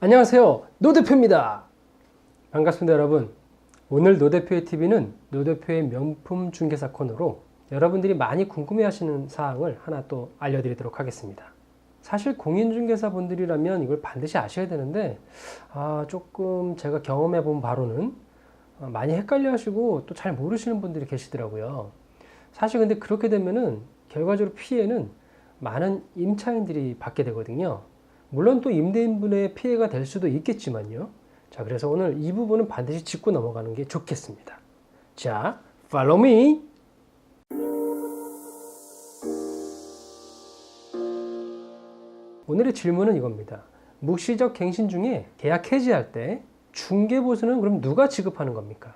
안녕하세요. 노 대표입니다. 반갑습니다, 여러분. 오늘 노 대표의 TV는 노 대표의 명품 중개사 코너로 여러분들이 많이 궁금해 하시는 사항을 하나 또 알려드리도록 하겠습니다. 사실 공인중개사 분들이라면 이걸 반드시 아셔야 되는데 아, 조금 제가 경험해 본 바로는 어, 많이 헷갈려 하시고 또 잘 모르시는 분들이 계시더라고요. 사실 근데 그렇게 되면은 결과적으로 피해는 많은 임차인들이 받게 되거든요. 물론 또 임대인분의 피해가 될 수도 있겠지만요. 자, 그래서 오늘 이 부분은 반드시 짚고 넘어가는 게 좋겠습니다. 자, follow me. 오늘의 질문은 이겁니다. 묵시적 갱신 중에 계약 해지할 때 중개 보수는 그럼 누가 지급하는 겁니까?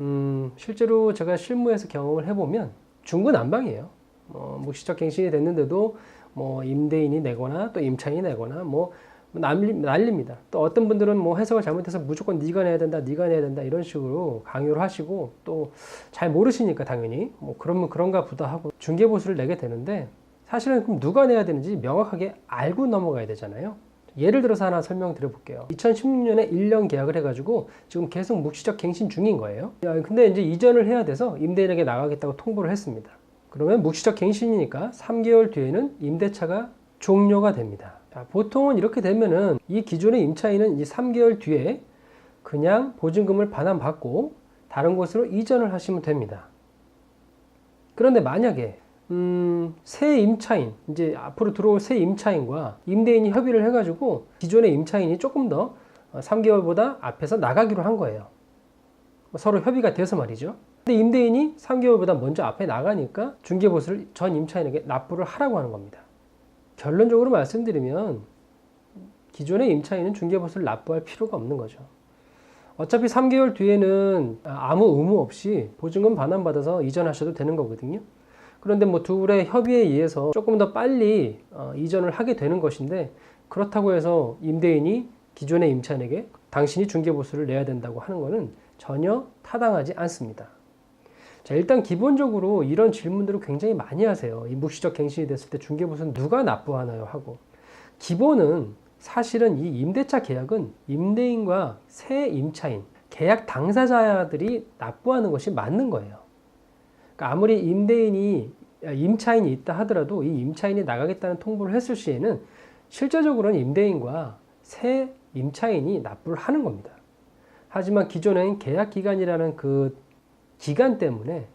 음, 실제로 제가 실무에서 경험을 해보면 중구난방이에요. 뭐 묵시적 갱신이 됐는데도 뭐 임대인이 내거나 또 임차인이 내거나 뭐 난리, 난립니다. 또 어떤 분들은 뭐 해석을 잘못해서 무조건 네가 내야 된다, 네가 내야 된다 이런 식으로 강요를 하시고 또 잘 모르시니까 당연히 뭐 그러면 그런가 보다 하고 중개 보수를 내게 되는데 사실은 그럼 누가 내야 되는지 명확하게 알고 넘어가야 되잖아요. 예를 들어서 하나 설명드려 볼게요. 2016년에 1년 계약을 해가지고 지금 계속 묵시적 갱신 중인 거예요. 야, 근데 이제 이전을 해야 돼서 임대인에게 나가겠다고 통보를 했습니다. 그러면 묵시적 갱신이니까 3개월 뒤에는 임대차가 종료가 됩니다. 자, 보통은 이렇게 되면은 이 기존의 임차인은 이 3개월 뒤에 그냥 보증금을 반환받고 다른 곳으로 이전을 하시면 됩니다. 그런데 만약에 음, 새 임차인, 이제 앞으로 들어올 새 임차인과 임대인이 협의를 해가지고 기존의 임차인이 조금 더 3개월보다 앞에서 나가기로 한 거예요. 서로 협의가 돼서 말이죠. 근데 임대인이 3개월보다 먼저 앞에 나가니까 중개보수를 전 임차인에게 납부를 하라고 하는 겁니다. 결론적으로 말씀드리면 기존의 임차인은 중개보수를 납부할 필요가 없는 거죠. 어차피 3개월 뒤에는 아무 의무 없이 보증금 반환받아서 이전하셔도 되는 거거든요. 그런데 뭐 둘의 협의에 의해서 조금 더 빨리 어, 이전을 하게 되는 것인데 그렇다고 해서 임대인이 기존의 임차인에게 당신이 중개보수를 내야 된다고 하는 것은 전혀 타당하지 않습니다. 자, 일단 기본적으로 이런 질문들을 굉장히 많이 하세요. 이 묵시적 갱신이 됐을 때 중개보수는 누가 납부하나요? 하고. 기본은 사실은 이 임대차 계약은 임대인과 새 임차인, 계약 당사자들이 납부하는 것이 맞는 거예요. 그러니까 아무리 임대인이 임차인이 있다 하더라도 이 임차인이 나가겠다는 통보를 했을 시에는 실제적으로는 임대인과 새 임차인이 납부를 하는 겁니다. 하지만 기존엔 계약 기간이라는 그 기간 때문에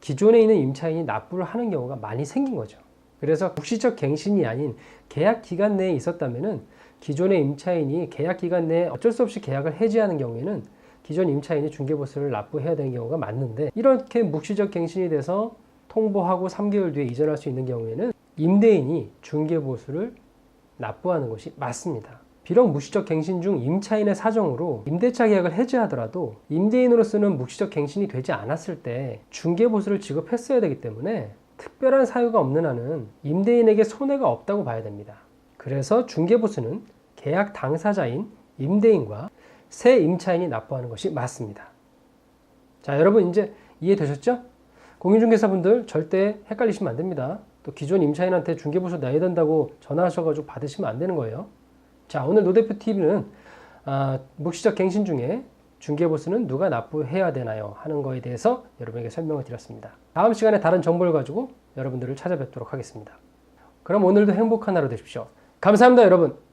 기존에 있는 임차인이 납부를 하는 경우가 많이 생긴 거죠. 그래서 국시적 갱신이 아닌 계약 기간 내에 있었다면은 기존의 임차인이 계약 기간 내에 어쩔 수 없이 계약을 해지하는 경우에는 기존 임차인이 중개보수를 납부해야 되는 경우가 맞는데 이렇게 묵시적 갱신이 돼서 통보하고 3개월 뒤에 이전할 수 있는 경우에는 임대인이 중개보수를 납부하는 것이 맞습니다. 비록 묵시적 갱신 중 임차인의 사정으로 임대차 계약을 해지하더라도 임대인으로서는 묵시적 갱신이 되지 않았을 때 중개보수를 지급했어야 되기 때문에 특별한 사유가 없는 한은 임대인에게 손해가 없다고 봐야 됩니다. 그래서 중개보수는 계약 당사자인 임대인과 새 임차인이 납부하는 것이 맞습니다. 자, 여러분 이제 이해되셨죠? 공인중개사분들 절대 헷갈리시면 안 됩니다. 또 기존 임차인한테 중개보수 내야 된다고 전화하셔가지고 받으시면 안 되는 거예요. 자, 오늘 노대표 TV는 아, 묵시적 갱신 중에 중개보수는 누가 납부해야 되나요? 하는 거에 대해서 여러분에게 설명을 드렸습니다. 다음 시간에 다른 정보를 가지고 여러분들을 찾아뵙도록 하겠습니다. 그럼 오늘도 행복한 하루 되십시오. 감사합니다, 여러분.